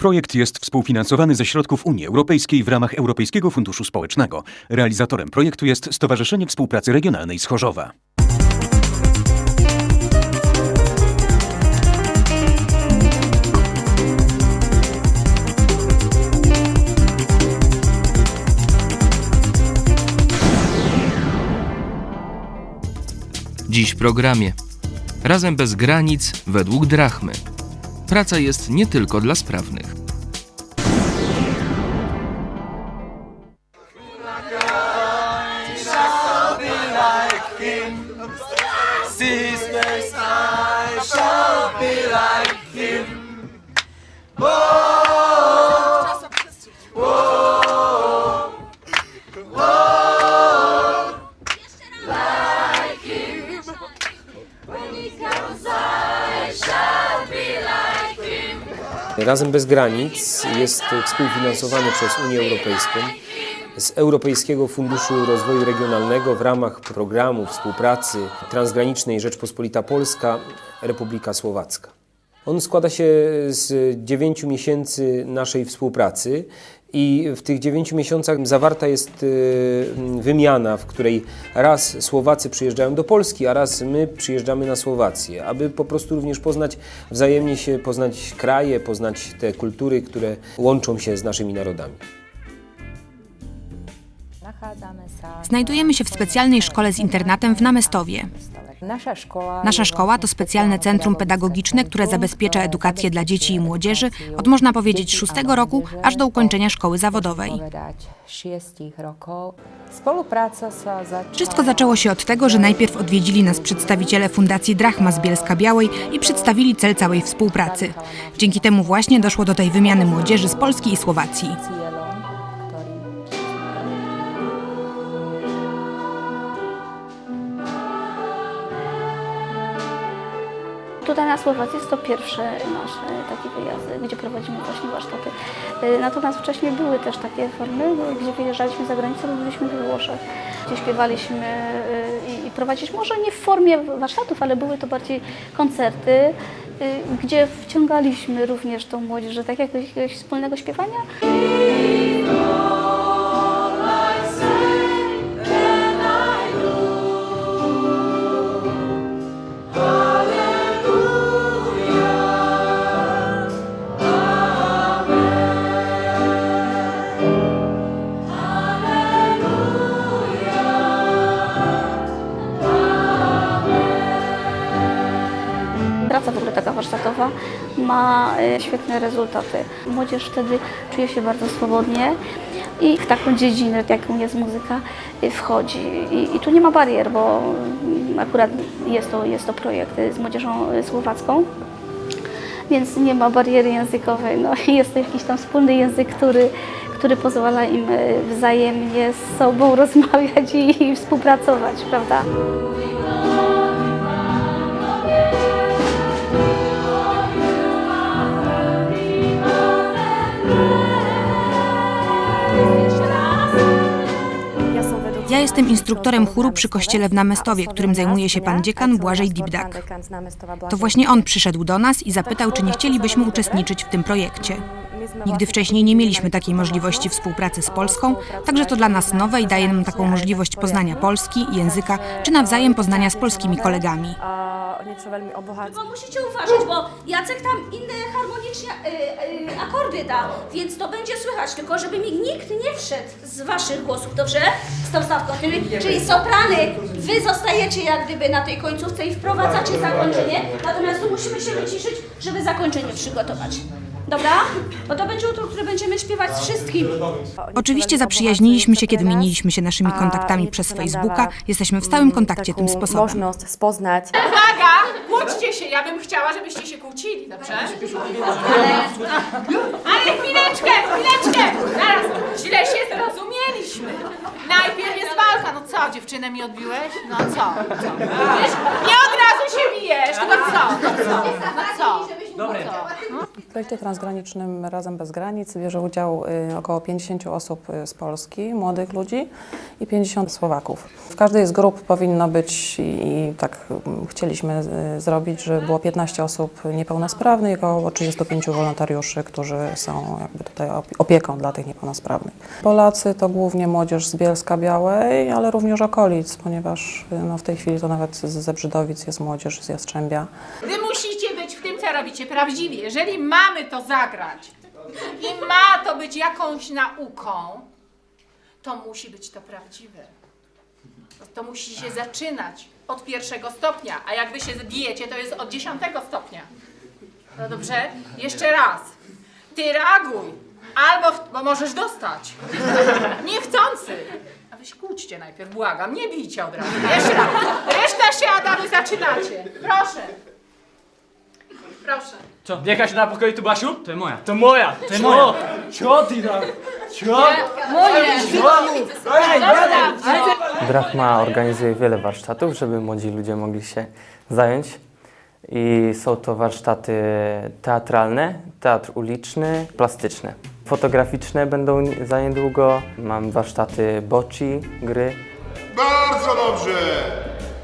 Projekt jest współfinansowany ze środków Unii Europejskiej w ramach Europejskiego Funduszu Społecznego. Realizatorem projektu jest Stowarzyszenie Współpracy Regionalnej z Chorzowa. Dziś w programie. Razem bez granic według drachmy. Praca jest nie tylko dla sprawnych. Shall be like him. Razem bez granic jest współfinansowany przez Unię Europejską z Europejskiego Funduszu Rozwoju Regionalnego w ramach programu współpracy transgranicznej Rzeczpospolita Polska Republika Słowacka. On składa się z dziewięciu miesięcy naszej współpracy i w tych dziewięciu miesiącach zawarta jest y, wymiana, w której raz Słowacy przyjeżdżają do Polski, a raz my przyjeżdżamy na Słowację, aby po prostu również poznać wzajemnie się, poznać kraje, poznać te kultury, które łączą się z naszymi narodami. Znajdujemy się w specjalnej szkole z internatem w Namestowie. Nasza szkoła, to specjalne centrum pedagogiczne, które zabezpiecza edukację dla dzieci i młodzieży od można powiedzieć szóstego roku aż do ukończenia szkoły zawodowej. Wszystko zaczęło się od tego, że najpierw odwiedzili nas przedstawiciele Fundacji Drachma z Bielska Białej i przedstawili cel całej współpracy. Dzięki temu właśnie doszło do tej wymiany młodzieży z Polski i Słowacji. Słowacji jest to pierwszy nasz e, taki wyjazd, gdzie prowadzimy właśnie warsztaty. E, Natomiast wcześniej były też takie formy, gdzie wyjeżdżaliśmy za granicę, bo byliśmy we Włoszech, gdzie śpiewaliśmy e, i- i prowadziliśmy, może nie w formie warsztatów, ale były to bardziej koncerty, e, gdzie wciągaliśmy również tą młodzież, że tak jakiegoś wspólnego śpiewania. Ma e, świetne rezultaty. Młodzież wtedy czuje się bardzo swobodnie i w taką dziedzinę, jaką jest muzyka, e, wchodzi. I, i tu nie ma barier, bo akurat jest to, jest to projekt e, z młodzieżą słowacką. Więc nie ma bariery językowej, no jest to jakiś tam wspólny język, który, który pozwala im wzajemnie z sobą rozmawiać i, i współpracować, prawda? Jestem instruktorem chóru przy kościele w Namestowie, którym zajmuje się pan dziekan Błażej Dibdak. To właśnie on przyszedł do nas i zapytał, czy nie chcielibyśmy uczestniczyć w tym projekcie. Nigdy wcześniej nie mieliśmy takiej możliwości współpracy z Polską, także to dla nas nowe i daje nam taką możliwość poznania Polski, języka, czy nawzajem poznania z polskimi kolegami. Tylko musicie uważać, bo Jacek tam inne harmonicznie y, y, akordy da, więc to będzie słychać, tylko żeby mi nikt nie wszedł z waszych głosów, dobrze? Z tą stawką, czyli, czyli soprany, wy zostajecie jak gdyby na tej końcówce i wprowadzacie zakończenie, natomiast tu musimy się wyciszyć, żeby zakończenie przygotować. Dobra? Bo to będzie utwór, który będziemy śpiewać z wszystkim. Oczywiście zaprzyjaźniliśmy się, kiedy wymieniliśmy się naszymi kontaktami przez Facebooka. Jesteśmy w stałym kontakcie tym sposobem. Możliwość spoznać Uwaga! Kłóćcie się! Ja bym chciała, żebyście się kłócili, dobrze? Ale chwileczkę, chwileczkę! Zaraz, źle się zrozumieliśmy. Najpierw jest walka. No co, dziewczynę mi odbiłeś? No co? co? Wiesz, nie od razu się bijesz, tylko co? No co? No co? No co? W projekcie transgranicznym Razem Bez Granic bierze udział y, około 50 osób y, z Polski, młodych ludzi i 50 Słowaków. W każdej z grup powinno być i, tak mm, chcieliśmy y, zrobić, że było 15 osób niepełnosprawnych i około 35 wolontariuszy, którzy są jakby tutaj opi- opieką dla tych niepełnosprawnych. Polacy to głównie młodzież z Bielska Białej, ale również okolic, ponieważ no, w tej chwili to nawet z Zebrzydowic jest młodzież z Jastrzębia. Wy musicie być w tym, co robicie, prawdziwie. Jeżeli mamy to zagrać i ma to być jakąś nauką, to musi być to prawdziwe. To musi się zaczynać od pierwszego stopnia, a jak wy się bijecie, to jest od dziesiątego stopnia. No dobrze? Jeszcze raz. Ty reaguj. Albo, w, bo możesz dostać. Niechcący. A wy się kłóćcie najpierw, błagam. Nie bijcie od razu. Jeszcze raz. Reszta się, Adamu, zaczynacie. Proszę. Proszę. Co, biegać na pokoju tu Basiu? To moja. To moja, to moja. Co ty tam? Co? Drachma organizuje wiele warsztatów, żeby młodzi ludzie mogli się zająć. I są to warsztaty teatralne, teatr uliczny, plastyczne. Fotograficzne będą za niedługo. Mam warsztaty bocci, gry. Bardzo dobrze!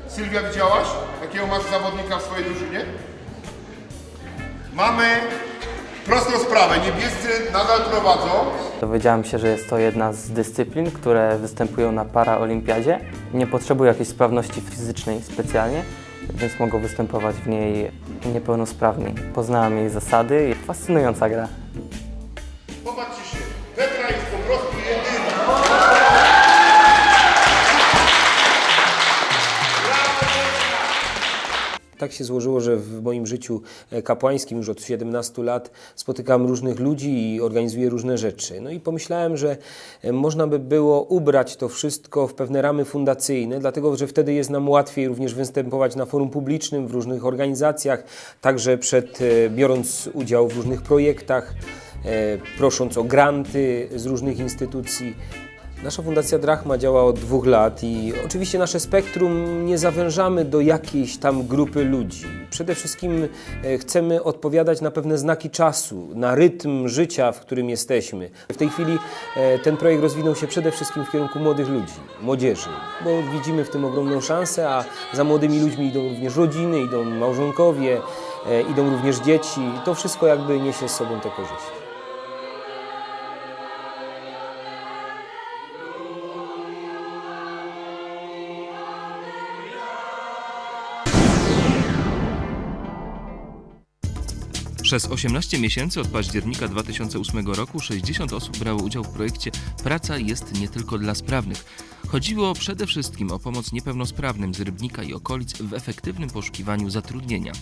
Sylwia, widziałaś, jakiego masz zawodnika w swojej drużynie? Mamy prostą sprawę. Niebiescy nadal prowadzą. Dowiedziałem się, że jest to jedna z dyscyplin, które występują na paraolimpiadzie. Nie potrzebują jakiejś sprawności fizycznej specjalnie, więc mogą występować w niej niepełnosprawni. Poznałem jej zasady i fascynująca gra. Tak się złożyło, że w moim życiu e, kapłańskim już od 17 lat spotykam różnych ludzi i organizuję różne rzeczy. No i pomyślałem, że e, można by było ubrać to wszystko w pewne ramy fundacyjne, dlatego że wtedy jest nam łatwiej również występować na forum publicznym, w różnych organizacjach, także przed, e, biorąc udział w różnych projektach, prosząc o granty z różnych instytucji. Nasza Fundacja Drachma działa od dwóch lat i oczywiście nasze spektrum nie zawężamy do jakiejś tam grupy ludzi. Przede wszystkim e, chcemy odpowiadać na pewne znaki czasu, na rytm życia, w którym jesteśmy. W tej chwili e, ten projekt rozwinął się przede wszystkim w kierunku młodych ludzi, młodzieży, bo widzimy w tym ogromną szansę, a za młodymi ludźmi idą również rodziny, idą małżonkowie, e, idą również dzieci. To wszystko jakby niesie z sobą te korzyści. Przez 18 miesięcy od października 2008 roku 60 osób brało udział w projekcie Praca jest nie tylko dla sprawnych. Chodziło przede wszystkim o pomoc niepełnosprawnym z Rybnika i okolic w efektywnym poszukiwaniu zatrudnienia.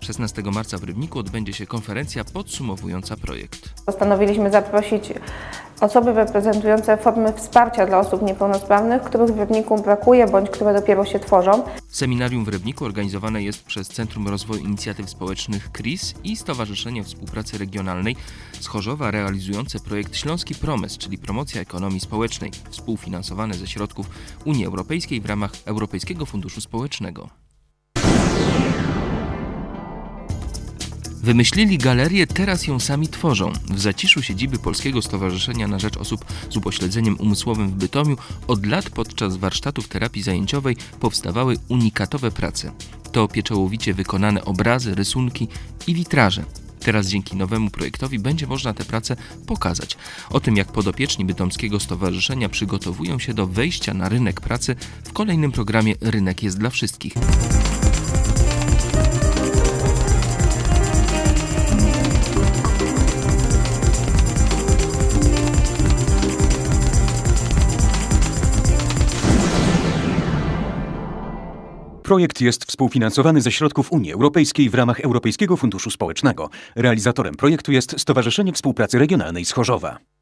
16 marca w Rybniku odbędzie się konferencja podsumowująca projekt. Postanowiliśmy zaprosić osoby reprezentujące formy wsparcia dla osób niepełnosprawnych, których w Rybniku brakuje bądź które dopiero się tworzą. Seminarium w Rybniku organizowane jest przez Centrum Rozwoju Inicjatyw Społecznych KRIS i Stowarzyszenie Współpracy Regionalnej z Chorzowa realizujące projekt Śląski Promes, czyli promocja ekonomii społecznej, współfinansowany ze środków Unii Europejskiej w ramach Europejskiego Funduszu Społecznego. Wymyślili galerię, teraz ją sami tworzą. W zaciszu siedziby Polskiego Stowarzyszenia na Rzecz Osób z Upośledzeniem Umysłowym w Bytomiu od lat podczas warsztatów terapii zajęciowej powstawały unikatowe prace. To pieczołowicie wykonane obrazy, rysunki i witraże. Teraz dzięki nowemu projektowi będzie można te prace pokazać. O tym, jak podopieczni Bytomskiego Stowarzyszenia przygotowują się do wejścia na rynek pracy w kolejnym programie Rynek jest dla wszystkich. Projekt jest współfinansowany ze środków Unii Europejskiej w ramach Europejskiego Funduszu Społecznego. Realizatorem projektu jest Stowarzyszenie Współpracy Regionalnej z Chorzowa.